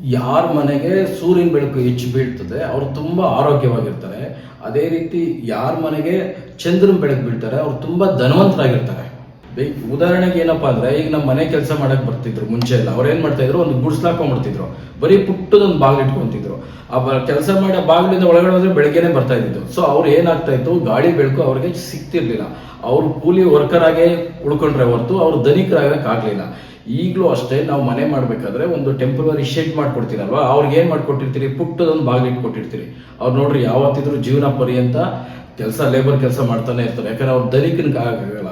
ಯಾರ ಮನೆಗೆ ಸೂರ್ಯನ ಬೆಳಕು ಹೆಚ್ಚು ಬೀಳ್ತದೆ, ಅವರು ತುಂಬ ಆರೋಗ್ಯವಾಗಿರ್ತಾರೆ. ಅದೇ ರೀತಿ ಯಾರ ಮನೆಗೆ ಚಂದ್ರನ ಬೆಳಕು ಬೀಳ್ತಾರೆ, ಅವ್ರು ತುಂಬ ಧನವಂತರಾಗಿರ್ತಾರೆ. ಉದಾಹರಣೆಗೆ ಏನಪ್ಪಾ ಅಂದ್ರೆ, ಈಗ ನಮ್ಮ ಮನೆ ಕೆಲಸ ಮಾಡಕ್ ಬರ್ತಿದ್ರು, ಮುಂಚೆ ಎಲ್ಲ. ಅವ್ರು ಏನ್ ಮಾಡ್ತಾ ಇದ್ರು, ಒಂದು ಗುಡ್ಸ್ಲಾಕೊಂಡ್ಬಿಡ್ತಿದ್ರು ಬರೀ ಪುಟ್ಟದೊಂದು ಬಾಗಿಲು ಇಟ್ಕೊಂತಿದ್ರು. ಆ ಕೆಲಸ ಮಾಡಿ ಬಾಗಿಲಿಂದ ಒಳಗಡೆ ಹೋದ್ರೆ ಬೆಳಗ್ಗೆನೆ ಬರ್ತಾ ಇದ್ದಿದ್ದು. ಸೊ ಅವ್ರು ಏನಾಗ್ತಾ ಇತ್ತು ಗಾಳಿ ಬೆಳಕು ಅವ್ರಿಗೆ ಸಿಗ್ತಿರ್ಲಿಲ್ಲ. ಅವ್ರು ಕೂಲಿ ವರ್ಕರ್ ಆಗೇ ಉಳ್ಕೊಂಡ್ರೆ ಹೊರತು ಅವ್ರು ಧನಿಕರಾಗಕ್ ಆಗ್ಲಿಲ್ಲ. ಈಗಲೂ ಅಷ್ಟೇ ನಾವು ಮನೆ ಮಾಡ್ಬೇಕಾದ್ರೆ ಒಂದು ಟೆಂಪರರಿ ಶೆಡ್ ಮಾಡ್ಕೊಡ್ತೀರಲ್ವಾ? ಅವ್ರಿಗೆ ಏನ್ ಮಾಡ್ಕೊಟ್ಟಿರ್ತೀರಿ? ಪುಟ್ಟದೊಂದು ಬಾಗಿಲು ಇಟ್ಕೊಟ್ಟಿರ್ತೀರಿ. ಅವ್ರು ನೋಡ್ರಿ, ಯಾವತ್ತಿದ್ರು ಜೀವನ ಪರ್ಯಂತ ಕೆಲಸ ಲೇಬರ್ ಕೆಲಸ ಮಾಡ್ತಾನೆ ಇರ್ತಾರೆ. ಯಾಕಂದ್ರೆ ಅವ್ರು ಧನಿಕನಿಗೆ ಆಗಲ್ಲ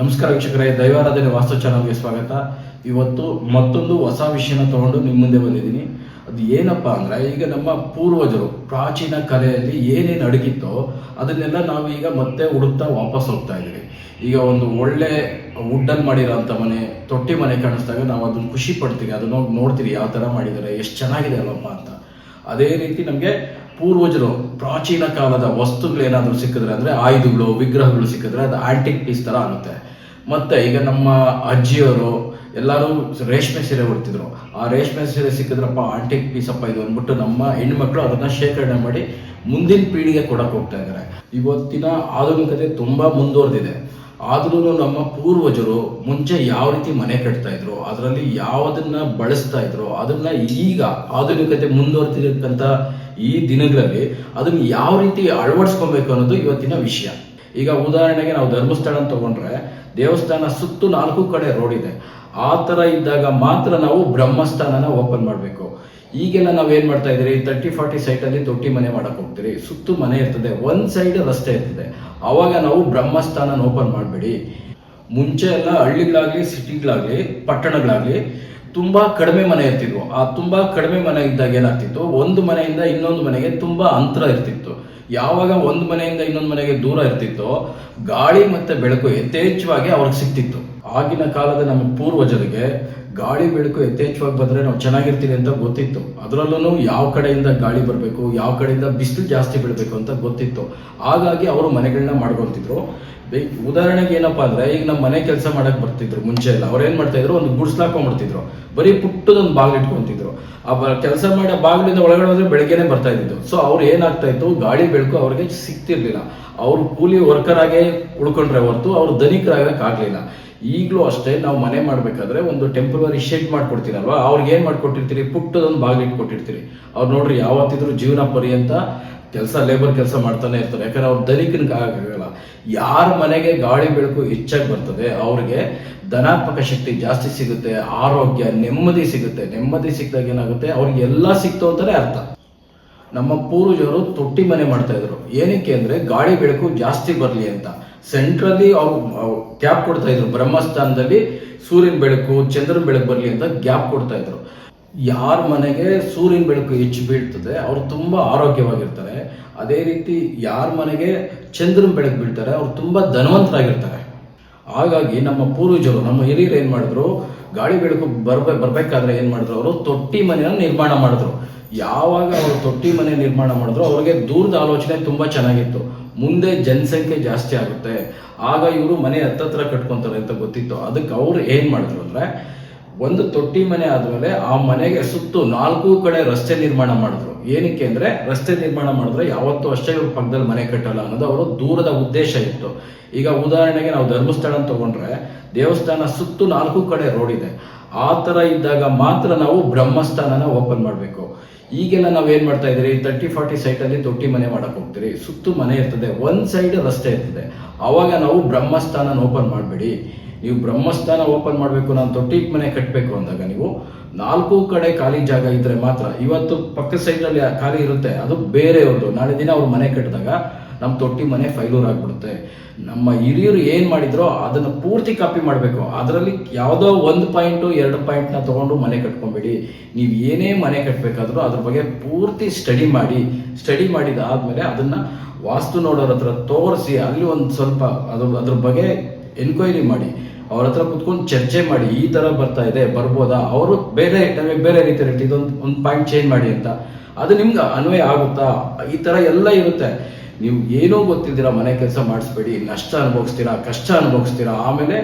ನಮಸ್ಕಾರ ವೀಕ್ಷಕರೇ, ದೈವಾರಾಧನೆ ವಾಸ್ತು ಚಾನಲ್ಗೆ ಸ್ವಾಗತ. ಇವತ್ತು ಮತ್ತೊಂದು ಹೊಸ ವಿಷಯನ ತಗೊಂಡು ನಿಮ್ಮ ಮುಂದೆ ಬಂದಿದ್ದೀನಿ. ಅದು ಏನಪ್ಪಾ ಅಂದ್ರೆ, ಈಗ ನಮ್ಮ ಪೂರ್ವಜರು ಪ್ರಾಚೀನ ಕಲೆಯಲ್ಲಿ ಏನೇನು ಅಡಗಿತ್ತೋ ಅದನ್ನೆಲ್ಲ ನಾವು ಈಗ ಮತ್ತೆ ಹುಡುಕ್ತಾ ವಾಪಸ್ ಹೋಗ್ತಾ ಇದ್ದೀವಿ. ಈಗ ಒಂದು ಒಳ್ಳೆ ವುಡ್ಡಲ್ಲಿ ಮಾಡಿರೋಂಥ ಮನೆ, ತೊಟ್ಟಿ ಮನೆ ಕಾಣಿಸ್ದಾಗ ನಾವು ಅದನ್ನ ಖುಷಿ ಪಡ್ತೀವಿ. ಅದನ್ನ ನೋಡ್ತೀವಿ ಯಾವ ಥರ ಮಾಡಿದ್ದಾರೆ, ಎಷ್ಟು ಚೆನ್ನಾಗಿದೆ ಅಲ್ಲಪ್ಪ ಅಂತ. ಅದೇ ರೀತಿ ನಮಗೆ ಪೂರ್ವಜರು ಪ್ರಾಚೀನ ಕಾಲದ ವಸ್ತುಗಳು ಏನಾದರೂ ಸಿಕ್ಕಿದ್ರೆ ಅಂದ್ರೆ, ಆಯುಧಗಳು, ವಿಗ್ರಹಗಳು ಸಿಕ್ಕಿದ್ರೆ ಅದು ಆಂಟಿಕ್ ಪೀಸ್ ತರ ಆಗುತ್ತೆ. ಮತ್ತೆ ಈಗ ನಮ್ಮ ಅಜ್ಜಿಯವರು ಎಲ್ಲರೂ ರೇಷ್ಮೆ ಸೀರೆ ಉಡ್ತಿದ್ರು. ಆ ರೇಷ್ಮೆ ಸೀರೆ ಸಿಕ್ಕಿದ್ರಪ್ಪ ಆಂಟಿಕ್ ಪೀಸ್ ಅಪ್ಪ ಇದು ಅಂದ್ಬಿಟ್ಟು ನಮ್ಮ ಹೆಣ್ಮಕ್ಳು ಅದನ್ನ ಶೇಖರಣೆ ಮಾಡಿ ಮುಂದಿನ ಪೀಳಿಗೆ ಕೊಡಕ್ ಹೋಗ್ತಾ ಇದ್ದಾರೆ. ಇವತ್ತಿನ ಆಧುನಿಕತೆ ತುಂಬಾ ಮುಂದುವರೆದಿದೆ. ಆದ್ರೂ ನಮ್ಮ ಪೂರ್ವಜರು ಮುಂಚೆ ಯಾವ ರೀತಿ ಮನೆ ಕಟ್ತಾ ಇದ್ರು, ಅದರಲ್ಲಿ ಯಾವುದನ್ನ ಬಳಸ್ತಾ ಇದ್ರು, ಅದನ್ನ ಈಗ ಆಧುನಿಕತೆ ಮುಂದುವರೆದಿರ್ತಕ್ಕಂಥ ಈ ದಿನಗಳಲ್ಲಿ ಅದನ್ನ ಯಾವ ರೀತಿ ಅಳವಡಿಸ್ಕೊಬೇಕು ಅನ್ನೋದು ಇವತ್ತಿನ ವಿಷಯ. ಈಗ ಉದಾಹರಣೆಗೆ ನಾವು ಧರ್ಮಸ್ಥಳ ತಗೊಂಡ್ರೆ ದೇವಸ್ಥಾನ ಸುತ್ತು ನಾಲ್ಕು ಕಡೆ ರೋಡ್ ಇದೆ. ಆ ಥರ ಇದ್ದಾಗ ಮಾತ್ರ ನಾವು ಬ್ರಹ್ಮಸ್ಥಾನನ ಓಪನ್ ಮಾಡಬೇಕು. ಈಗೆಲ್ಲ ನಾವೇನು ಮಾಡ್ತಾ ಇದ್ರಿ ತರ್ಟಿ ಫಾರ್ಟಿ ಸೈಟ್ ಅಲ್ಲಿ ತೊಟ್ಟಿ ಮನೆ ಮಾಡಕ್ ಹೋಗ್ತೀರಿ. ಸುತ್ತು ಮನೆ ಇರ್ತದೆ. ಒಂದು ಸೈಡ್ ರಸ್ತೆ ಇರ್ತದೆ. ಅವಾಗ ನಾವು ಬ್ರಹ್ಮಸ್ಥಾನನ ಓಪನ್ ಮಾಡಬೇಡಿ. ಮುಂಚೆ ಎಲ್ಲ ಹಳ್ಳಿಗಳಾಗ್ಲಿ ಸಿಟಿಗಳಾಗ್ಲಿ ಪಟ್ಟಣಗಳಾಗ್ಲಿ ತುಂಬಾ ಕಡಿಮೆ ಮನೆ ಇರ್ತಿದ್ವು. ಆ ತುಂಬಾ ಕಡಿಮೆ ಮನೆ ಇದ್ದಾಗ ಏನಾಗ್ತಿತ್ತು? ಒಂದು ಮನೆಯಿಂದ ಇನ್ನೊಂದು ಮನೆಗೆ ತುಂಬಾ ಅಂತರ ಇರ್ತಿತ್ತು. ಯಾವಾಗ ಒಂದು ಮನೆಯಿಂದ ಇನ್ನೊಂದು ಮನೆಗೆ ದೂರ ಇರ್ತಿತ್ತೋ, ಗಾಳಿ ಮತ್ತೆ ಬೆಳಕು ಯಥೇಚ್ಛವಾಗಿ ಅವ್ರಿಗೆ ಸಿಕ್ತಿತ್ತು ಆಗಿನ ಕಾಲದ ನಮ್ಮ ಪೂರ್ವಜರಿಗೆ ಗಾಳಿ ಬೆಳಕು ಯಥೇಚ್ಛವಾಗಿ ಬಂದ್ರೆ ನಾವು ಚೆನ್ನಾಗಿರ್ತೀವಿ ಅಂತ ಗೊತ್ತಿತ್ತು. ಅದರಲ್ಲೂ ಯಾವ ಕಡೆಯಿಂದ ಗಾಳಿ ಬರಬೇಕು, ಯಾವ ಕಡೆಯಿಂದ ಬಿಸಿಲು ಜಾಸ್ತಿ ಬೀಳಬೇಕು ಅಂತ ಗೊತ್ತಿತ್ತು. ಹಾಗಾಗಿ ಅವರು ಮನೆಗಳನ್ನ ಮಾಡ್ಕೊಳ್ತಿದ್ರು. ಉದಾಹರಣೆಗೆ ಏನಪ್ಪಾ ಅಂದ್ರೆ, ಈಗ ನಮ್ಮ ಮನೆ ಕೆಲಸ ಮಾಡಕ್ ಬರ್ತಿದ್ರು ಮುಂಚೆ ಎಲ್ಲ. ಅವ್ರು ಏನ್ ಮಾಡ್ತಾ ಇದ್ರು? ಒಂದು ಗುಡ್ಸ್ಲಾಕೊಂಡ್ಬಿಡ್ತಿದ್ರು ಬರೀ ಪುಟ್ಟದೊಂದು ಬಾಗಿಲು ಇಟ್ಕೊಂತಿದ್ರು. ಆ ಕೆಲಸ ಮಾಡಿ ಬಾಗಿಲಿಂದ ಒಳಗಡೆ ಹೋದ್ರೆ ಬೆಳಗ್ಗೆನೆ ಬರ್ತಾ ಇದ್ದಿದ್ದು. ಸೊ ಅವ್ರು ಏನಾಗ್ತಾ ಇತ್ತು? ಗಾಳಿ ಬೆಳಕು ಅವ್ರಿಗೆ ಸಿಗ್ತಿರ್ಲಿಲ್ಲ. ಅವ್ರು ಕೂಲಿ ವರ್ಕರ್ ಆಗಿ ಉಳ್ಕೊಂಡ್ರೆ ಹೊರತು ಅವ್ರು ಧನಿಕರಾಗಕ್ ಆಗ್ಲಿಲ್ಲ. ಈಗಲೂ ಅಷ್ಟೇ ನಾವು ಮನೆ ಮಾಡಬೇಕಾದ್ರೆ ಒಂದು ಟೆಂಪ್ರವರಿ ಶೆಡ್ ಮಾಡಿಕೊಡ್ತೀರಲ್ವ? ಅವ್ರಿಗೆ ಏನು ಮಾಡ್ಕೊಟ್ಟಿರ್ತೀರಿ? ಪುಟ್ಟದೊಂದು ಬಾಗಿಲು ಇಟ್ಕೊಟ್ಟಿರ್ತೀರಿ. ಅವ್ರು ನೋಡ್ರಿ ಯಾವತ್ತಿದ್ರು ಜೀವನ ಪರ್ಯಂತ ಕೆಲಸ ಲೇಬರ್ ಕೆಲಸ ಮಾಡ್ತಾನೆ ಇರ್ತಾರೆ. ಯಾಕಂದ್ರೆ ಅವ್ರು ಆಗಲ್ಲ ಯಾರ ಮನೆಗೆ ಗಾಳಿ ಬೆಳಕು ಹೆಚ್ಚಾಗಿ ಬರ್ತದೆ, ಅವ್ರಿಗೆ ಧನಾತ್ಮಕ ಶಕ್ತಿ ಜಾಸ್ತಿ ಸಿಗುತ್ತೆ, ಆರೋಗ್ಯ ನೆಮ್ಮದಿ ಸಿಗುತ್ತೆ. ನೆಮ್ಮದಿ ಸಿಕ್ಕಿದಾಗ ಏನಾಗುತ್ತೆ? ಅವ್ರಿಗೆ ಎಲ್ಲ ಸಿಕ್ತು ಅಂತಾನೆ ಅರ್ಥ. ನಮ್ಮ ಪೂರ್ವಜರು ತೊಟ್ಟಿ ಮನೆ ಮಾಡ್ತಾ ಇದ್ರು. ಏನಕ್ಕೆ ಅಂದ್ರೆ ಗಾಳಿ ಬೆಳಕು ಜಾಸ್ತಿ ಬರಲಿ ಅಂತ. ಸೆಂಟ್ರಲ್ಲಿ ಅವ್ರು ಗ್ಯಾಪ್ ಕೊಡ್ತಾ ಇದ್ರು. ಬ್ರಹ್ಮಸ್ಥಾನದಲ್ಲಿ ಸೂರ್ಯನ ಬೆಳಕು, ಚಂದ್ರನ ಬೆಳಕು ಬರಲಿ ಅಂತ ಗ್ಯಾಪ್ ಕೊಡ್ತಾ ಇದ್ರು. ಯಾರ ಮನೆಗೆ ಸೂರ್ಯನ ಬೆಳಕು ಹೆಚ್ಚು ಬೀಳ್ತದೆ, ಅವ್ರು ತುಂಬಾ ಆರೋಗ್ಯವಾಗಿರ್ತಾರೆ. ಅದೇ ರೀತಿ ಯಾರ ಮನೆಗೆ ಚಂದ್ರನ ಬೆಳಕು ಬೀಳ್ತಾರೆ, ಅವ್ರು ತುಂಬಾ ಧನವಂತರಾಗಿರ್ತಾರೆ. ಹಾಗಾಗಿ ನಮ್ಮ ಪೂರ್ವಜರು, ನಮ್ಮ ಹಿರಿಯರು ಏನ್ ಮಾಡಿದ್ರು, ಗಾಳಿ ಬೆಳಕು ಬರ್ಬೇ, ಬರ್ಬೇಕಾದ್ರೆ ಏನ್ ಮಾಡಿದ್ರು, ಅವರು ತೊಟ್ಟಿ ಮನೆಯನ್ನು ನಿರ್ಮಾಣ ಮಾಡಿದ್ರು. ಯಾವಾಗ ಅವರು ತೊಟ್ಟಿ ಮನೆ ನಿರ್ಮಾಣ ಮಾಡಿದ್ರು, ಅವ್ರಿಗೆ ದೂರದ ಆಲೋಚನೆ ತುಂಬಾ ಚೆನ್ನಾಗಿತ್ತು. ಮುಂದೆ ಜನಸಂಖ್ಯೆ ಜಾಸ್ತಿ ಆಗುತ್ತೆ. ಆಗ ಇವರು ಮನೆ ಹತ್ತತ್ರ ಕಟ್ಕೊತಾರೆ ಅಂತ ಗೊತ್ತಿತ್ತು. ಅದಕ್ಕೆ ಅವ್ರು ಏನ್ ಮಾಡಿದ್ರು ಅಂದ್ರೆ, ಒಂದು ತೊಟ್ಟಿ ಮನೆ ಆದ್ಮೇಲೆ ಆ ಮನೆಗೆ ಸುತ್ತು ನಾಲ್ಕು ಕಡೆ ರಸ್ತೆ ನಿರ್ಮಾಣ ಮಾಡಿದ್ರು. ಏನಕ್ಕೆ ಅಂದ್ರೆ, ರಸ್ತೆ ನಿರ್ಮಾಣ ಮಾಡಿದ್ರೆ ಯಾವತ್ತೂ ಅಷ್ಟೇ ಇವ್ರ ಪಕ್ಕದಲ್ಲಿ ಮನೆ ಕಟ್ಟಲ್ಲ ಅನ್ನೋದು ಅವರು ದೂರದ ಉದ್ದೇಶ ಇತ್ತು. ಈಗ ಉದಾಹರಣೆಗೆ ನಾವು ಧರ್ಮಸ್ಥಳ ತಗೊಂಡ್ರೆ, ದೇವಸ್ಥಾನ ಸುತ್ತು ನಾಲ್ಕು ಕಡೆ ರೋಡ್ ಇದೆ. ಆ ಥರ ಇದ್ದಾಗ ಮಾತ್ರ ನಾವು ಬ್ರಹ್ಮಸ್ಥಾನನ ಓಪನ್ ಮಾಡಬೇಕು. ಈಗೆಲ್ಲ ನಾವು ಏನು ಮಾಡ್ತಾ ಇದ್ರಿ ತರ್ಟಿ, ಫಾರ್ಟಿ ಸೈಟಲ್ಲಿ ತೊಟ್ಟಿ ಮನೆ ಮಾಡಕ್ ಹೋಗ್ತೀರಿ. ಸುತ್ತು ಮನೆ ಇರ್ತದೆ. ಒಂದು ಸೈಡ್ ರಸ್ತೆ ಇರ್ತದೆ. ಆವಾಗ ನಾವು ಬ್ರಹ್ಮಸ್ಥಾನನ ಓಪನ್ ಮಾಡಬೇಡಿ. ನೀವು ಬ್ರಹ್ಮಸ್ಥಾನ ಓಪನ್ ಮಾಡಬೇಕು, ನಾನು ತೊಟ್ಟಿ ಮನೆ ಕಟ್ಟಬೇಕು ಅಂದಾಗ ನೀವು ನಾಲ್ಕು ಕಡೆ ಖಾಲಿ ಜಾಗ ಇದ್ರೆ ಮಾತ್ರ, ಇವತ್ತು ಪಕ್ಕದ ಸೈಡ್ ಅಲ್ಲಿ ಖಾಲಿ ಇರುತ್ತೆ, ಅದು ಬೇರೆಯವ್ರದ್ದು. ನಾಳೆ ದಿನ ಅವ್ರು ಮನೆ ಕಟ್ಟಿದಾಗ ನಮ್ಮ ತೊಟ್ಟಿ ಮನೆ ಫೈಲೂರ್ ಆಗಿಬಿಡುತ್ತೆ. ನಮ್ಮ ಹಿರಿಯರು ಏನು ಮಾಡಿದ್ರೋ ಅದನ್ನ ಪೂರ್ತಿ ಕಾಪಿ ಮಾಡಬೇಕು. ಅದರಲ್ಲಿ ಯಾವುದೋ ಒಂದು ಪಾಯಿಂಟ್, ಎರಡು ಪಾಯಿಂಟ್ನ ತಗೊಂಡು ಮನೆ ಕಟ್ಕೊಂಬೇಡಿ. ನೀವು ಏನೇ ಮನೆ ಕಟ್ಟಬೇಕಾದ್ರೂ ಅದ್ರ ಬಗ್ಗೆ ಪೂರ್ತಿ ಸ್ಟಡಿ ಮಾಡಿ. ಸ್ಟಡಿ ಮಾಡಿದ ಆದ್ಮೇಲೆ ಅದನ್ನ ವಾಸ್ತು ನೋಡೋರ ಹತ್ರ ತೋರಿಸಿ, ಅಲ್ಲಿ ಒಂದು ಸ್ವಲ್ಪ ಅದ್ರ ಅದ್ರ ಬಗ್ಗೆ ಎನ್ಕ್ವೈರಿ ಮಾಡಿ. ಅವ್ರ ಹತ್ರ ಕುತ್ಕೊಂಡು ಚರ್ಚೆ ಮಾಡಿ, ಈ ತರ ಬರ್ತಾ ಇದೆ, ಬರ್ಬೋದಾ? ಅವರು ಬೇರೆ ಬೇರೆ ರೀತಿಯಲ್ಲಿ ಇದೊಂದು ಒಂದು ಪಾಯಿಂಟ್ ಚೇಂಜ್ ಮಾಡಿ ಅಂತ. ಅದು ನಿಮ್ಗೆ ಅನ್ವಯ ಆಗುತ್ತಾ? ಈ ತರ ಎಲ್ಲ ಇರುತ್ತೆ. ನೀವು ಏನೋ ಗೊತ್ತಿದ್ದೀರಾ ಮನೆ ಕೆಲಸ ಮಾಡಿಸ್ಬೇಡಿ, ನಷ್ಟ ಅನುಭವಿಸ್ತೀರಾ, ಕಷ್ಟ ಅನುಭವಿಸ್ತೀರಾ, ಆಮೇಲೆ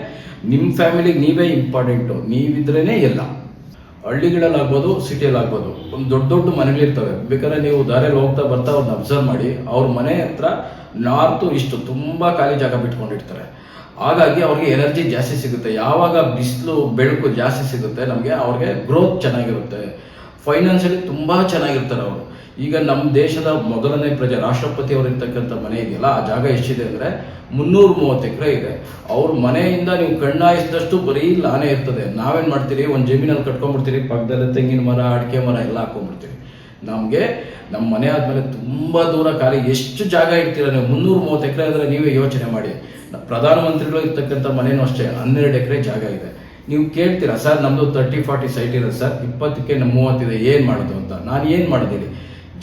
ನಿಮ್ಮ ಫ್ಯಾಮಿಲಿಗೆ ನೀವೇ ಇಂಪಾರ್ಟೆಂಟು ನೀವಿದ್ರೇ ಎಲ್ಲ. ಸಿಟಿಯಲ್ಲಿ ಆಗ್ಬೋದು ಒಂದು ದೊಡ್ಡ ದೊಡ್ಡ ಮನೆಗಳಿರ್ತವೆ ಬೇಕಾದ್ರೆ ನೀವು ದಾರಿಯಲ್ಲಿ ಹೋಗ್ತಾ ಬರ್ತಾ ಅವ್ರನ್ನ ಅಬ್ಸರ್ವ್ ಮಾಡಿ, ಅವ್ರ ಮನೆ ಹತ್ರ ನಾರ್ತು ಇಷ್ಟು ತುಂಬ ಖಾಲಿ ಜಾಗ ಬಿಟ್ಕೊಂಡಿರ್ತಾರೆ. ಹಾಗಾಗಿ ಅವ್ರಿಗೆ ಎನರ್ಜಿ ಜಾಸ್ತಿ ಸಿಗುತ್ತೆ. ಯಾವಾಗ ಬಿಸಿಲು, ಬೆಳಕು ಜಾಸ್ತಿ ಸಿಗುತ್ತೆ, ನಮಗೆ ಅವ್ರಿಗೆ ಗ್ರೋತ್ ಚೆನ್ನಾಗಿರುತ್ತೆ. ಫೈನಾನ್ಷಿಯಲಿ ತುಂಬಾ ಚೆನ್ನಾಗಿರ್ತಾರೆ ಅವರು. ಈಗ ನಮ್ಮ ದೇಶದ ಮೊದಲನೇ ಪ್ರಜೆ ರಾಷ್ಟ್ರಪತಿ ಅವರು ಇರ್ತಕ್ಕಂಥ ಮನೆ ಇದೆಯಲ್ಲ, ಆ ಜಾಗ ಎಷ್ಟಿದೆ ಅಂದ್ರೆ ಮುನ್ನೂರ ಮೂವತ್ತು ಎಕರೆ ಇದೆ. ಅವ್ರ ಮನೆಯಿಂದ ನೀವು ಕಣ್ಣಾಯಿಸಿದಷ್ಟು ಬರೀ ಲಾನೆ ಇರ್ತದೆ. ನಾವೇನ್ ಮಾಡ್ತೀರಿ? ಒಂದು ಜಮೀನಲ್ಲಿ ಕಟ್ಕೊಂಡ್ಬಿಡ್ತೀರಿ, ಪಕ್ಕದಲ್ಲಿ ತೆಂಗಿನ ಮರ, ಅಡಿಕೆ ಮರ ಎಲ್ಲ ಹಾಕೊಂಡ್ಬಿಡ್ತೀರಿ. ನಮಗೆ ನಮ್ಮ ಮನೆ ಆದ್ಮೇಲೆ ತುಂಬಾ ದೂರ ಖಾಲಿ ಎಷ್ಟು ಜಾಗ ಇಡ್ತೀರ ನೀವು? ಮುನ್ನೂರ ಮೂವತ್ತು ಎಕರೆ ಆದ್ರೆ ನೀವೇ ಯೋಚನೆ ಮಾಡಿ. ಪ್ರಧಾನಮಂತ್ರಿಗಳು ಇರ್ತಕ್ಕಂಥ ಮನೇನೂ ಅಷ್ಟೇ, ಹನ್ನೆರಡು ಎಕರೆ ಜಾಗ ಇದೆ. ನೀವು ಕೇಳ್ತೀರಾ, ಸರ್, ನಮ್ದು ತರ್ಟಿ ಫಾರ್ಟಿ ಸೈಟ್ ಇರೋದು ಸರ್, ಇಪ್ಪತ್ತಕ್ಕೆ ನಮ್ಮ ಮೂವತ್ತಿದೆ ಏನು ಮಾಡೋದು ಅಂತ? ನಾನು ಏನು ಮಾಡಿದ್ದೀನಿ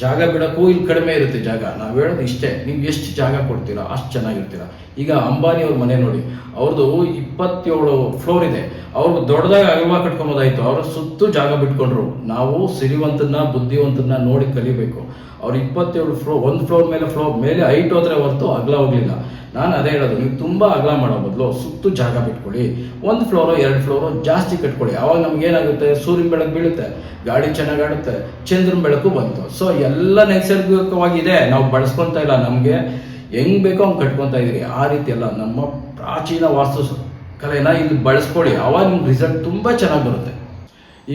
ಜಾಗ ಬಿಡಕ್ಕೂ ಇಲ್ಲಿ ಕಡಿಮೆ ಇರುತ್ತೆ ಜಾಗ. ನಾವು ಹೇಳೋದು ಇಷ್ಟೇ ನೀವು ಎಷ್ಟು ಜಾಗ ಕೊಡ್ತೀರಾ, ಅಷ್ಟು ಚೆನ್ನಾಗಿರ್ತೀರಾ? ಈಗ ಅಂಬಾನಿ ಅವ್ರ ಮನೆ ನೋಡಿ ಅವ್ರದ್ದು ಇಪ್ಪತ್ತೇಳು ಫ್ಲೋರ್ ಇದೆ. ಅವ್ರು ದೊಡ್ಡದಾಗಿ ಅಗಲ್ವಾ ಕಟ್ಕೊಂಬೋದಾಯ್ತು. ಅವರು ಸುತ್ತು ಜಾಗ ಬಿಟ್ಕೊಂಡ್ರು. ನಾವು ಸಿರಿವಂತನ ಬುದ್ಧಿವಂತನ ನೋಡಿ ಕಲಿಬೇಕು. ಅವ್ರು ಇಪ್ಪತ್ತೇಳು ಫ್ಲೋ ಒಂದು ಫ್ಲೋರ್ ಮೇಲೆ ಫ್ಲೋರ್ ಮೇಲೆ ಹೈಟ್ ಹೋದ್ರೆ ಹೊರತು ಅಗಲ ಹೋಗ್ಲಿಲ್ಲ. ನಾನು ಅದೇ ಹೇಳೋದು, ನೀವು ತುಂಬಾ ಅಗಲ ಮಾಡೋ ಬದಲು ಸುತ್ತು ಜಾಗ ಬಿಟ್ಕೊಳ್ಳಿ. ಒಂದು ಫ್ಲೋರು ಎರಡು ಫ್ಲೋರು ಜಾಸ್ತಿ ಕಟ್ಕೊಳ್ಳಿ. ಅವಾಗ ನಮ್ಗೆ ಏನಾಗುತ್ತೆ? ಸೂರ್ಯನ ಬೆಳಕು ಬೀಳುತ್ತೆ. ಗಾಡಿ ಚೆನ್ನಾಗಿ ಆಡುತ್ತೆ. ಚಂದ್ರನ ಬೆಳಕು ಬಂತು. ಸೊ ಎಲ್ಲ ನೈಸರ್ಗಿಕವಾಗಿದೆ. ನಾವು ಬಳಸ್ಕೊಂತ ಇಲ್ಲ ನಮಗೆ. ಹೆಂಗ್ ಬೇಕೋ ಹಂಗೆ ಕಟ್ಕೊತಾ ಇದ್ದೀರಿ. ಆ ರೀತಿ ಅಲ್ಲ ನಮ್ಮ ಪ್ರಾಚೀನ ವಾಸ್ತು ಕಲೆನ ಇಲ್ಲಿ ಬಳಸ್ಕೊಳ್ಳಿ. ಅವಾಗ ನಿಮ್ಗೆ ರಿಸಲ್ಟ್ ತುಂಬಾ ಚೆನ್ನಾಗಿ ಬರುತ್ತೆ.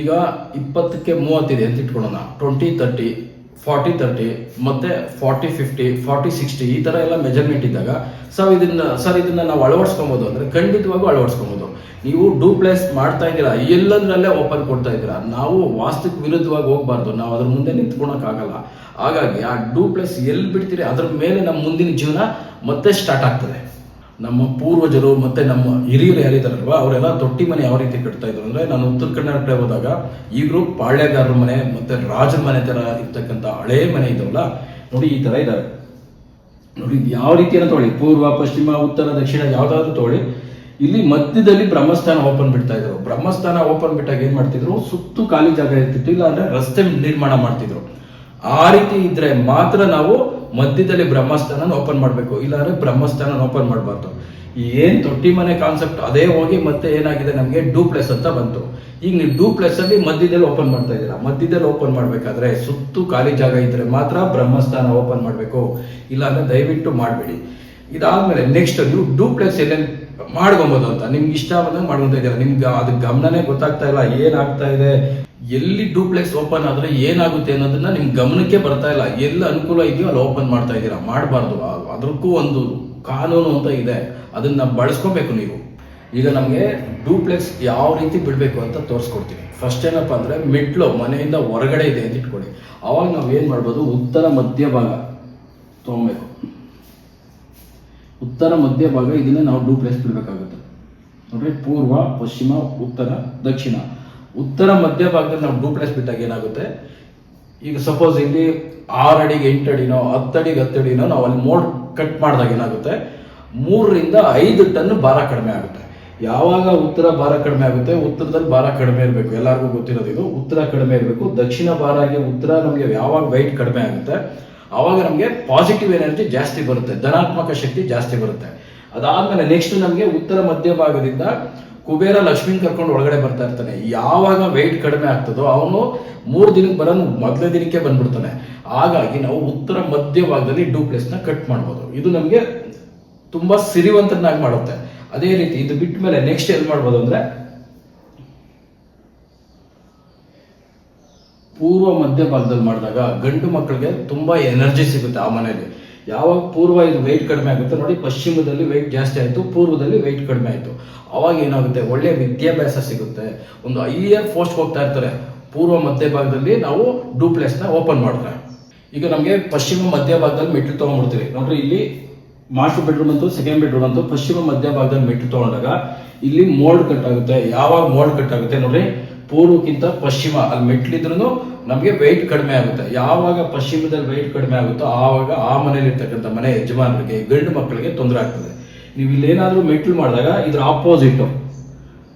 ಈಗ ಇಪ್ಪತ್ತಕ್ಕೆ ಮೂವತ್ತಿದೆ ಅಂತ ಇಟ್ಕೊಳ್ಳೋಣ. ಟ್ವೆಂಟಿ ತರ್ಟಿ ಫಾರ್ಟಿ ತರ್ಟಿ ಮತ್ತೆ ಫಾರ್ಟಿ ಫಿಫ್ಟಿ ಫಾರ್ಟಿ ಸಿಕ್ಸ್ಟಿ ಈ ತರ ಎಲ್ಲ ಮೆಜರ್ಮೆಂಟ್ ಇದ್ದಾಗ ಸರ್ ಇದನ್ನ ಸರ್ ಇದನ್ನ ನಾವು ಅಳವಡಿಸ್ಕೊಬೋದು ಅಂದ್ರೆ ಖಂಡಿತವಾಗೂ ಅಳವಡಿಸ್ಕೊಬೋದು. ನೀವು ಡೂಪ್ಲೇಸ್ ಮಾಡ್ತಾ ಇದ್ದೀರಾ, ಎಲ್ಲಂದ್ರಲ್ಲೇ ಓಪನ್ ಕೊಡ್ತಾ ಇದ್ದೀರಾ, ನಾವು ವಾಸ್ತುಕ್ ವಿರುದ್ಧವಾಗಿ ಹೋಗಬಾರ್ದು. ನಾವು ಅದ್ರ ಮುಂದೆ ನಿಂತ್ಕೊಳಕ್ ಆಗಲ್ಲ ಹಾಗಾಗಿ ಆ ಡೂಪ್ಲೆಸ್ ಎಲ್ಲಿ ಬಿಡ್ತೀರಿ, ಅದ್ರ ಮೇಲೆ ನಮ್ಮ ಮುಂದಿನ ಜೀವನ ಮತ್ತೆ ಸ್ಟಾರ್ಟ್ ಆಗ್ತದೆ. ನಮ್ಮ ಪೂರ್ವಜರು ಮತ್ತೆ ನಮ್ಮ ಹಿರಿಯರು ಯಾರಿದಾರಲ್ವ ಅವರೆಲ್ಲ ತೊಟ್ಟಿ ಮನೆ ಯಾವ ರೀತಿ ಕಟ್ತಾ ಇದ್ರು ಅಂದ್ರೆ, ನಾನು ಉತ್ತರ ಕನ್ನಡ ಕಡೆ ಹೋದಾಗ ಈಗಲೂ ಪಾಳ್ಯಗಾರರ ಮನೆ ಮತ್ತೆ ರಾಜರ ಮನೆ ತರ ಇರ್ತಕ್ಕಂಥ ಹಳೇ ಮನೆ ಇದಾವಲ್ಲ ನೋಡಿ ಈ ತರ ಇದಾವೆ. ನೋಡಿ ಯಾವ ರೀತಿ ರೀತಿಯನ್ನು ತಗೊಳ್ಳಿ, ಪೂರ್ವ, ಪಶ್ಚಿಮ, ಉತ್ತರ, ದಕ್ಷಿಣ ಯಾವ್ದಾದ್ರು ತಗೊಳ್ಳಿ. ಇಲ್ಲಿ ಮಧ್ಯದಲ್ಲಿ ಬ್ರಹ್ಮಸ್ಥಾನ ಓಪನ್ ಬಿಡ್ತಾ ಇದ್ರು. ಬ್ರಹ್ಮಸ್ಥಾನ ಓಪನ್ ಬಿಟ್ಟಾಗ ಏನ್ ಮಾಡ್ತಿದ್ರು? ಸುತ್ತು ಖಾಲಿ ಜಾಗ ಇರ್ತಿತ್ತು ಇಲ್ಲ ಅಂದ್ರೆ ರಸ್ತೆ ನಿರ್ಮಾಣ ಮಾಡ್ತಿದ್ರು. ಆ ರೀತಿ ಇದ್ರೆ ಮಾತ್ರ ನಾವು ಮಧ್ಯದಲ್ಲಿ ಬ್ರಹ್ಮಸ್ಥಾನ ಓಪನ್ ಮಾಡಬೇಕು. ಇಲ್ಲಾಂದ್ರೆ ಬ್ರಹ್ಮಸ್ಥಾನ ಓಪನ್ ಮಾಡಬಾರ್ದು. ಏನ್ ತೊಟ್ಟಿ ಮನೆ ಕಾನ್ಸೆಪ್ಟ್ ಅದೇ ಹೋಗಿ ಮತ್ತೆ ಏನಾಗಿದೆ ನಮಗೆ ಡೂಪ್ಲೆಸ್ ಅಂತ ಬಂತು. ಈಗ ನೀವು ಡೂಪ್ಲೆಸ್ ಅಲ್ಲಿ ಮಧ್ಯದಲ್ಲಿ ಓಪನ್ ಮಾಡ್ತಾ ಇದ್ದೀರಾ? ಮಧ್ಯದಲ್ಲಿ ಓಪನ್ ಮಾಡ್ಬೇಕಾದ್ರೆ ಸುತ್ತು ಖಾಲಿ ಜಾಗ ಇದ್ರೆ ಮಾತ್ರ ಬ್ರಹ್ಮಸ್ಥಾನ ಓಪನ್ ಮಾಡಬೇಕು. ಇಲ್ಲಾಂದ್ರೆ ದಯವಿಟ್ಟು ಮಾಡಬೇಡಿ. ಇದಾದ್ಮೇಲೆ ನೆಕ್ಸ್ಟ್ ನೀವು ಡೂಪ್ಲೆಕ್ಸ್ ಎಲ್ಲೆಲ್ಲಿ ಮಾಡ್ಕೊಬೋದು ಅಂತ. ನಿಮ್ಗೆ ಇಷ್ಟ ಬಂದಂಗೆ ಮಾಡ್ಕೊತಾ ಇದ್ದೀರಾ? ನಿಮ್ಗೆ ಅದು ಗಮನನೇ ಗೊತ್ತಾಗ್ತಾ ಇಲ್ಲ, ಏನಾಗ್ತಾ ಇದೆ, ಎಲ್ಲಿ ಡೂಪ್ಲೆಕ್ಸ್ ಓಪನ್ ಆದ್ರೆ ಏನಾಗುತ್ತೆ ಅನ್ನೋದನ್ನ ನಿಮ್ಮ ಗಮನಕ್ಕೆ ಬರ್ತಾ ಇಲ್ಲ. ಎಲ್ಲಿ ಅನುಕೂಲ ಇದೆಯೋ ಅಲ್ಲಿ ಓಪನ್ ಮಾಡ್ತಾ ಇದ್ದೀರಾ? ಮಾಡಬಾರ್ದು. ಅದಕ್ಕೂ ಒಂದು ಕಾನೂನು ಅಂತ ಇದೆ. ಅದನ್ನ ಬಳಸ್ಕೋಬೇಕು ನೀವು. ಈಗ ನಮಗೆ ಡೂಪ್ಲೆಕ್ಸ್ ಯಾವ ರೀತಿ ಬಿಡಬೇಕು ಅಂತ ತೋರಿಸ್ಕೊಡ್ತೀನಿ. ಫಸ್ಟ್ ಏನಪ್ಪ ಅಂದ್ರೆ ಮೆಟ್ಲು ಮನೆಯಿಂದ ಹೊರಗಡೆ ಇದೆ ಅಂತ ಇಟ್ಕೊಳ್ಳಿ. ಅವಾಗ ನಾವು ಏನು ಮಾಡ್ಬೋದು? ಉತ್ತರ ಮಧ್ಯಭಾಗ ತಗೊಬೇಕು. ಉತ್ತರ ಮಧ್ಯಭಾಗ ಇದನ್ನ ನಾವು ಡೂಪ್ಲೆಕ್ಸ್ ಬಿಡಬೇಕಾಗುತ್ತೆ. ನೋಡ್ರಿ ಪೂರ್ವ, ಪಶ್ಚಿಮ, ಉತ್ತರ, ದಕ್ಷಿಣ. ಉತ್ತರ ಮಧ್ಯಭಾಗದಲ್ಲಿ ನಾವು ಡೂಪ್ಲೆಕ್ಸ್ ಬಿಟ್ಟಾಗ ಏನಾಗುತ್ತೆ? ಈಗ ಸಪೋಸ್ ಇಲ್ಲಿ ಆರು ಅಡಿಗೆ ಎಂಟು ಅಡಿನೋ, ಹತ್ತು ಅಡಿಗೆ ಹತ್ತು ಅಡಿನೋ ನಾವು ಅಲ್ಲಿ ಮೋಡ್ ಕಟ್ ಮಾಡಿದಾಗ ಏನಾಗುತ್ತೆ? ಮೂರರಿಂದ ಐದು ಟನ್ ಭಾರ ಕಡಿಮೆ ಆಗುತ್ತೆ. ಯಾವಾಗ ಉತ್ತರ ಭಾರ ಕಡಿಮೆ ಆಗುತ್ತೆ? ಉತ್ತರದಲ್ಲಿ ಭಾರ ಕಡಿಮೆ ಇರಬೇಕು. ಎಲ್ಲರಿಗೂ ಗೊತ್ತಿರೋದು ಇದು. ಉತ್ತರ ಕಡಿಮೆ ಇರಬೇಕು. ದಕ್ಷಿಣ ಭಾರ ಉತ್ತರ ನಮಗೆ ಯಾವಾಗ ವೈಟ್ ಕಡಿಮೆ ಆಗುತ್ತೆ? ಆವಾಗ ನಮಗೆ ಪಾಸಿಟಿವ್ ಎನರ್ಜಿ ಜಾಸ್ತಿ ಬರುತ್ತೆ, ಧನಾತ್ಮಕ ಶಕ್ತಿ ಜಾಸ್ತಿ ಬರುತ್ತೆ. ಅದಾದ್ಮೇಲೆ ನೆಕ್ಸ್ಟ್ ನಮಗೆ ಉತ್ತರ ಮಧ್ಯ ಭಾಗದಿಂದ ಕುಬೇರ ಲಕ್ಷ್ಮೀನ್ ಕರ್ಕೊಂಡು ಒಳಗಡೆ ಬರ್ತಾ ಇರ್ತಾನೆ. ಯಾವಾಗ ವೆಯ್ಟ್ ಕಡಿಮೆ ಆಗ್ತದೋ ಅವನು ಮೂರು ದಿನಕ್ಕೆ ಬರೋನು, ಮೊದಲ ದಿನಕ್ಕೆ ಬಂದ್ಬಿಡ್ತಾನೆ. ಹಾಗಾಗಿ ನಾವು ಉತ್ತರ ಮಧ್ಯಭಾಗದಲ್ಲಿ ಭಾಗದಲ್ಲಿ ಡೂಪ್ಲೆಸ್ನ ಕಟ್ ಮಾಡ್ಬೋದು. ಇದು ನಮಗೆ ತುಂಬಾ ಸಿರಿವಂತನಾಗಿ ಮಾಡುತ್ತೆ. ಅದೇ ರೀತಿ ಇದು ಬಿಟ್ಟ ಮೇಲೆ ನೆಕ್ಸ್ಟ್ ಏನ್ ಮಾಡ್ಬೋದು ಅಂದ್ರೆ ಪೂರ್ವ ಮಧ್ಯ ಭಾಗದಲ್ಲಿ ಮಾಡಿದಾಗ ಗಂಡು ಮಕ್ಕಳಿಗೆ ತುಂಬಾ ಎನರ್ಜಿ ಸಿಗುತ್ತೆ ಆ ಮನೆಯಲ್ಲಿ. ಯಾವಾಗ ಪೂರ್ವ ಇದು ವೆಯ್ಟ್ ಕಡಿಮೆ ಆಗುತ್ತೆ ನೋಡಿ, ಪಶ್ಚಿಮದಲ್ಲಿ ವೆಯ್ಟ್ ಜಾಸ್ತಿ ಆಯಿತು, ಪೂರ್ವದಲ್ಲಿ ವೆಯ್ಟ್ ಕಡಿಮೆ ಆಯಿತು. ಅವಾಗ ಏನಾಗುತ್ತೆ? ಒಳ್ಳೆ ವಿದ್ಯಾಭ್ಯಾಸ ಸಿಗುತ್ತೆ. ಒಂದು ಐಯರ್ ಪೋಸ್ಟ್ ಹೋಗ್ತಾ ಇರ್ತಾರೆ. ಪೂರ್ವ ಮಧ್ಯ ಭಾಗದಲ್ಲಿ ನಾವು ಡೂಪ್ಲೆಕ್ಸ್ನ ಓಪನ್ ಮಾಡ್ತಾರೆ. ಈಗ ನಮಗೆ ಪಶ್ಚಿಮ ಮಧ್ಯ ಭಾಗದಲ್ಲಿ ಮೆಟ್ಲು ತಗೊಂಡ್ಬಿಡ್ತೀವಿ. ನೋಡ್ರಿ, ಇಲ್ಲಿ ಮಾಸ್ಟರ್ ಬೆಡ್ರೂಮ್ ಅಂತೂ ಸೆಕೆಂಡ್ ಬೆಡ್ರೂಮ್ ಅಂತೂ ಪಶ್ಚಿಮ ಮಧ್ಯ ಭಾಗದಲ್ಲಿ ತಗೊಂಡಾಗ ಇಲ್ಲಿ ಮೋಲ್ಡ್ ಕಟ್ ಆಗುತ್ತೆ. ಯಾವಾಗ ಮೋಲ್ಡ್ ಕಟ್ ಆಗುತ್ತೆ ನೋಡ್ರಿ? ಪೂರ್ವಕ್ಕಿಂತ ಪಶ್ಚಿಮ, ಅಲ್ಲಿ ಮೆಟ್ಲಿದ್ರು ನಮಗೆ ವೆಯ್ಟ್ ಕಡಿಮೆ ಆಗುತ್ತೆ. ಯಾವಾಗ ಪಶ್ಚಿಮದಲ್ಲಿ ವೆಯ್ಟ್ ಕಡಿಮೆ ಆಗುತ್ತೋ ಆವಾಗ ಆ ಮನೆಯಲ್ಲಿ ಇರ್ತಕ್ಕಂಥ ಮನೆ ಯಜಮಾನರಿಗೆ, ಗಂಡು ಮಕ್ಕಳಿಗೆ ತೊಂದರೆ ಆಗ್ತದೆ. ನೀವು ಇಲ್ಲೇನಾದ್ರೂ ಮೆಟ್ಲು ಮಾಡಿದಾಗ ಇದ್ರ ಆಪೋಸಿಟ್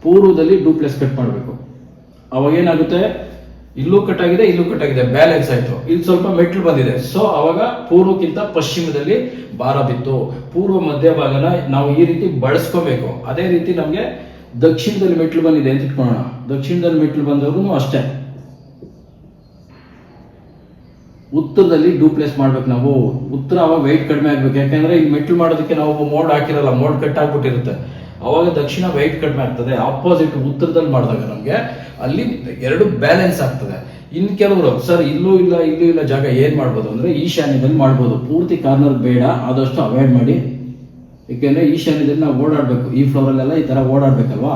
ಪೂರ್ವದಲ್ಲಿ ಡೂಪ್ಲೆಸ್ ಕಟ್ ಮಾಡಬೇಕು. ಅವಾಗ ಏನಾಗುತ್ತೆ? ಇಲ್ಲೂ ಕಟ್ಟಾಗಿದೆ ಇಲ್ಲೂ ಕಟ್ಟಾಗಿದೆ ಬ್ಯಾಲೆನ್ಸ್ ಆಯ್ತು. ಇಲ್ಲಿ ಸ್ವಲ್ಪ ಮೆಟ್ಲು ಬಂದಿದೆ. ಸೊ ಅವಾಗ ಪೂರ್ವಕ್ಕಿಂತ ಪಶ್ಚಿಮದಲ್ಲಿ ಭಾರ ಬಿತ್ತು. ಪೂರ್ವ ಮಧ್ಯಭಾಗನ ನಾವು ಈ ರೀತಿ ಬಳಸ್ಕೋಬೇಕು. ಅದೇ ರೀತಿ ನಮಗೆ ದಕ್ಷಿಣದಲ್ಲಿ ಮೆಟ್ಲು ಬಂದಿದೆ ಅಂತ ಇಟ್ಕೊಳ್ಳೋಣ. ದಕ್ಷಿಣದಲ್ಲಿ ಮೆಟ್ಲು ಬಂದವರು ಅಷ್ಟೇ. ಉತ್ತರದಲ್ಲಿ ಡೂಪ್ಲೇಸ್ ಮಾಡ್ಬೇಕು ನಾವು. ಉತ್ತರ ಅವಾಗ ವೆಯ್ಟ್ ಕಡಿಮೆ ಆಗ್ಬೇಕು. ಯಾಕಂದ್ರೆ ಇಲ್ಲಿ ಮೆಟ್ಲು ಮಾಡೋದಕ್ಕೆ ನಾವು ಮೋಡ್ ಹಾಕಿರಲ್ಲ, ಮೋಡ್ ಕಟ್ ಆಗ್ಬಿಟ್ಟಿರುತ್ತೆ ಅವಾಗ ದಕ್ಷಿಣ ವೆಯ್ಟ್ ಕಡಿಮೆ ಆಗ್ತದೆ. ಆಪೋಸಿಟ್ ಉತ್ತರದಲ್ಲಿ ಮಾಡಿದಾಗ ನಮಗೆ ಅಲ್ಲಿ ಎರಡು ಬ್ಯಾಲೆನ್ಸ್ ಆಗ್ತದೆ. ಇನ್ ಕೆಲವರು, ಸರ್, ಇಲ್ಲೂ ಇಲ್ಲ ಇಲ್ಲೂ ಇಲ್ಲ ಜಾಗ ಏನ್ ಮಾಡ್ಬೋದು? ಅಂದ್ರೆ ಈಶಾನ್ಯದಲ್ಲಿ ಮಾಡ್ಬೋದು. ಪೂರ್ತಿ ಕಾರ್ನರ್ ಬೇಡ, ಆದಷ್ಟು ಅವಾಯ್ಡ್ ಮಾಡಿ. ಏಕೆಂದ್ರೆ ಈಶಾನ್ಯದಲ್ಲಿ ನಾವು ಓಡಾಡಬೇಕು, ಈ ಫ್ಲೋರಲ್ಲೆಲ್ಲ ಈ ತರ ಓಡಾಡಬೇಕಲ್ವಾ?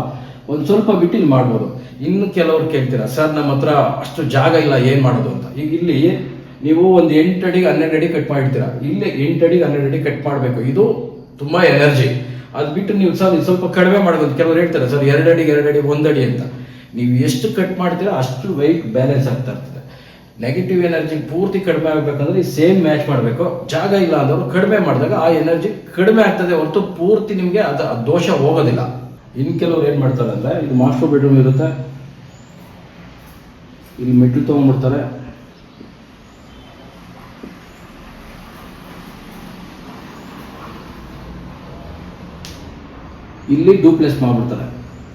ಒಂದು ಸ್ವಲ್ಪ ಬಿಟ್ಟು ಇಲ್ಲಿ ಮಾಡ್ಬೋದು. ಇನ್ನು ಕೆಲವ್ರು ಕೇಳ್ತೀರಾ, ಸರ್ ನಮ್ಮ ಹತ್ರ ಅಷ್ಟು ಜಾಗ ಇಲ್ಲ, ಏನು ಮಾಡೋದು ಅಂತ? ಈಗ ಇಲ್ಲಿ ನೀವು ಒಂದು ಎಂಟು ಅಡಿಗೆ ಹನ್ನೆರಡು ಅಡಿ ಕಟ್ ಮಾಡಿರ್ತೀರಾ. ಇಲ್ಲೇ ಎಂಟು ಅಡಿಗೆ ಹನ್ನೆರಡು ಅಡಿ ಕಟ್ ಮಾಡಬೇಕು. ಇದು ತುಂಬಾ ಎನರ್ಜಿ. ಅದು ಬಿಟ್ಟು ನೀವು, ಸರ್ ಸ್ವಲ್ಪ ಕಡಿಮೆ ಮಾಡ್ಬೋದು. ಕೆಲವರು ಹೇಳ್ತಾರೆ, ಸರ್, ಎರಡು ಅಡಿಗೆ ಎರಡು ಅಡಿ ಒಂದು ಅಡಿ ಅಂತ. ನೀವು ಎಷ್ಟು ಕಟ್ ಮಾಡ್ತೀರಾ, ಅಷ್ಟು ವೆಯ್ಟ್ ಬ್ಯಾಲೆನ್ಸ್ ಆಗ್ತಾ ಇರ್ತದೆ. ನೆಗೆಟಿವ್ ಎನರ್ಜಿ ಪೂರ್ತಿ ಕಡಿಮೆ ಆಗಬೇಕಂದ್ರೆ ಈ ಸೇಮ್ ಮ್ಯಾಚ್ ಮಾಡಬೇಕು. ಜಾಗ ಇಲ್ಲ ಅಂದವರು ಕಡಿಮೆ ಮಾಡಿದಾಗ ಆ ಎನರ್ಜಿ ಕಡಿಮೆ ಆಗ್ತದೆ ಹೊರತು ಪೂರ್ತಿ ನಿಮಗೆ ಅದು ದೋಷ ಹೋಗೋದಿಲ್ಲ. ಇನ್ ಕೆಲವ್ರು ಏನು ಮಾಡ್ತಾರೆ ಅಂದ್ರೆ ಇದು ಮಾಸ್ಟರ್ ಬೆಡ್ರೂಮ್ ಇರುತ್ತೆ. ಇಲ್ಲಿ ಮೆಟ್ಲು ತಗೊಂಡ್ಬಿಡ್ತಾರೆ. ಇಲ್ಲಿ ಡೂಪ್ಲೆಸ್ ಮಾಡ್ಬಿಡ್ತಾರೆ.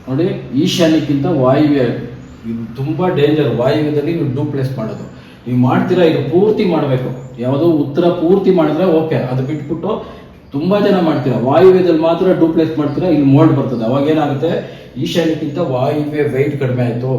ನೋಡಿ, ಈಶಾನ್ಯಕ್ಕಿಂತ ವಾಯುವ್ಯ ಇದು ತುಂಬಾ ಡೇಂಜರ್ ವಾಯುವ್ಯದಲ್ಲಿ ನೀವು ಡೂಪ್ಲೆಸ್ ಮಾಡೋದು. ನೀವು ಮಾಡ್ತೀರಾ, ಇದು ಪೂರ್ತಿ ಮಾಡಬೇಕು. ಯಾವುದೋ ಉತ್ತರ ಪೂರ್ತಿ ಮಾಡಿದ್ರೆ ಓಕೆ ಅದು ಬಿಟ್ಬಿಟ್ಟು ತುಂಬಾ ಜನ ಮಾಡ್ತೀರಾ. ವಾಯುವ್ಯದಲ್ಲಿ ಮಾತ್ರ ಡೂಪ್ಲೆಸ್ ಮಾಡ್ತೀರಾ, ಇಲ್ಲಿ ಮೋಡ್ ಬರ್ತದೆ. ಅವಾಗ ಏನಾಗುತ್ತೆ? ಈಶಾನ್ಯಕ್ಕಿಂತ ವಾಯುವ್ಯ ವೆಯ್ಟ್ ಕಡಿಮೆ ಆಯಿತು,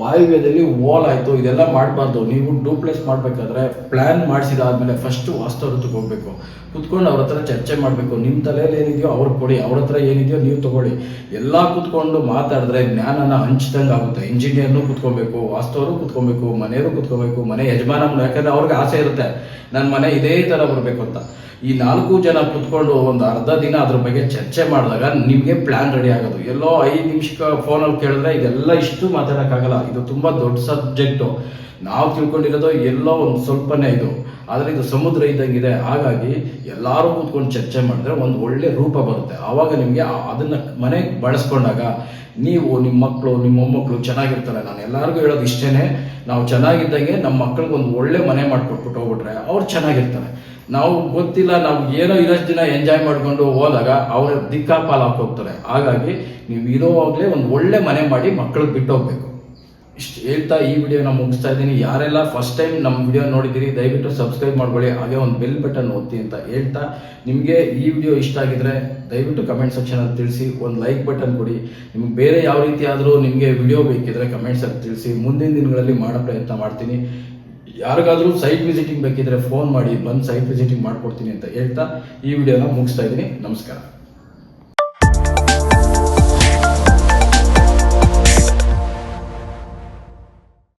ವಾಯುವ್ಯದಲ್ಲಿ ವಾಲ್ ಆಯಿತು, ಇದೆಲ್ಲ ಮಾಡಬಾರ್ದು. ನೀವು ಡೂಪ್ಲೆಸ್ ಮಾಡಬೇಕಾದ್ರೆ ಪ್ಲ್ಯಾನ್ ಮಾಡಿಸಿದಾದ್ಮೇಲೆ ಫಸ್ಟ್ ವಾಸ್ತವೃತ್ತಿಗೆ ಹೋಗಬೇಕು. ಕುತ್ಕೊಂಡು ಅವ್ರ ಹತ್ರ ಚರ್ಚೆ ಮಾಡಬೇಕು. ನಿಮ್ಮ ತಲೆಯಲ್ಲಿ ಏನಿದೆಯೋ ಅವ್ರು ಕೊಡಿ, ಅವ್ರ ಹತ್ರ ಏನಿದೆಯೋ ನೀವು ತಗೊಳ್ಳಿ. ಎಲ್ಲ ಕುತ್ಕೊಂಡು ಮಾತಾಡಿದ್ರೆ ಜ್ಞಾನನ ಹಂಚ್ದಂಗೆ ಆಗುತ್ತೆ. ಇಂಜಿನಿಯರ್ನು ಕುತ್ಕೊಬೇಕು, ವಾಸ್ತವರು ಕುತ್ಕೊಬೇಕು, ಮನೆಯವರು ಕುತ್ಕೋಬೇಕು, ಮನೆ ಯಜಮಾನ ಯಾಕಂದ್ರೆ ಅವ್ರಿಗೆ ಆಸೆ ಇರುತ್ತೆ ನನ್ನ ಮನೆ ಇದೇ ಥರ ಬರಬೇಕು ಅಂತ. ಈ ನಾಲ್ಕು ಜನ ಕುತ್ಕೊಂಡು ಒಂದು ಅರ್ಧ ದಿನ ಅದ್ರ ಬಗ್ಗೆ ಚರ್ಚೆ ಮಾಡಿದಾಗ ನಿಮಗೆ ಪ್ಲ್ಯಾನ್ ರೆಡಿ ಆಗೋದು. ಎಲ್ಲೋ ಐದು ನಿಮಿಷಕ್ಕೆ ಫೋನಲ್ಲಿ ಕೇಳಿದ್ರೆ ಇದೆಲ್ಲ ಇಷ್ಟು ಮಾತಾಡೋಕ್ಕಾಗಲ್ಲ. ಇದು ತುಂಬಾ ದೊಡ್ಡ ಸಬ್ಜೆಕ್ಟು ನಾವು ತಿಳ್ಕೊಂಡಿರೋದು ಎಲ್ಲೋ ಒಂದು ಸ್ವಲ್ಪನೇ ಇದು. ಆದರೆ ಇದು ಸಮುದ್ರ ಇದ್ದಂಗಿದೆ. ಹಾಗಾಗಿ ಎಲ್ಲರೂ ಕೂತ್ಕೊಂಡು ಚರ್ಚೆ ಮಾಡಿದ್ರೆ ಒಂದು ಒಳ್ಳೆ ರೂಪ ಬರುತ್ತೆ. ಆವಾಗ ನಿಮಗೆ ಅದನ್ನ ಮನೆಗೆ ಬಳಸ್ಕೊಂಡಾಗ ನೀವು ನಿಮ್ಮ ಮಕ್ಕಳು ನಿಮ್ಮ ಮೊಮ್ಮಕ್ಕಳು ಚೆನ್ನಾಗಿರ್ತಾರೆ. ನಾನು ಎಲ್ಲರಿಗೂ ಹೇಳೋದು ಇಷ್ಟೇನೆ. ನಾವು ಚೆನ್ನಾಗಿದ್ದಂಗೆ ನಮ್ಮ ಮಕ್ಕಳಿಗೆ ಒಂದು ಒಳ್ಳೆ ಮನೆ ಮಾಡ್ಕೊಟ್ಬಿಟ್ಟು ಹೋಗ್ಬಿಟ್ರೆ ಅವ್ರು ಚೆನ್ನಾಗಿರ್ತಾರೆ. ನಾವು ಗೊತ್ತಿಲ್ಲ, ನಾವು ಏನೋ ಇರೋಷ್ಟು ದಿನ ಎಂಜಾಯ್ ಮಾಡ್ಕೊಂಡು ಹೋದಾಗ ಅವ್ರ ದಿಕ್ಕಾಪಾಲ್ ಹೋಗ್ತಾರೆ. ಹಾಗಾಗಿ ನೀವು ಇರೋವಾಗಲೇ ಒಂದು ಒಳ್ಳೆ ಮನೆ ಮಾಡಿ ಮಕ್ಕಳಿಗೆ ಬಿಟ್ಟು ಹೋಗ್ಬೇಕು ಇಷ್ಟು ಹೇಳ್ತಾ ಈ ವಿಡಿಯೋನ ಮುಗಿಸ್ತಾ ಇದ್ದೀನಿ. ಯಾರೆಲ್ಲ ಫಸ್ಟ್ ಟೈಮ್ ನಮ್ಮ ವಿಡಿಯೋ ನೋಡಿದ್ದೀರಿ, ದಯವಿಟ್ಟು ಸಬ್ಸ್ಕ್ರೈಬ್ ಮಾಡ್ಕೊಳ್ಳಿ. ಹಾಗೆ ಒಂದು ಬೆಲ್ ಬಟನ್ ಒತ್ತಿ ಅಂತ ಹೇಳ್ತಾ. ನಿಮಗೆ ಈ ವಿಡಿಯೋ ಇಷ್ಟ ಆಗಿದ್ರೆ ದಯವಿಟ್ಟು ಕಮೆಂಟ್ ಸೆಕ್ಷನಲ್ಲಿ ತಿಳಿಸಿ, ಒಂದು ಲೈಕ್ ಬಟನ್ ಕೊಡಿ. ನಿಮ್ಗೆ ಬೇರೆ ಯಾವ ರೀತಿ ಆದರೂ ನಿಮಗೆ ವಿಡಿಯೋ ಬೇಕಿದ್ರೆ ಕಮೆಂಟ್ಸಲ್ಲಿ ತಿಳಿಸಿ. ಮುಂದಿನ ದಿನಗಳಲ್ಲಿ ಮಾಡೋ ಪ್ರಯತ್ನ ಮಾಡ್ತೀನಿ. ಯಾರಿಗಾದರೂ ಸೈಟ್ ವಿಸಿಟಿಂಗ್ ಬೇಕಿದ್ರೆ ಫೋನ್ ಮಾಡಿ ಬಂದು ಸೈಟ್ ವಿಸಿಟಿಂಗ್ ಮಾಡ್ಕೊಡ್ತೀನಿ ಅಂತ ಹೇಳ್ತಾ ಈ ವಿಡಿಯೋನ ಮುಗಿಸ್ತಾ ಇದ್ದೀನಿ. ನಮಸ್ಕಾರ.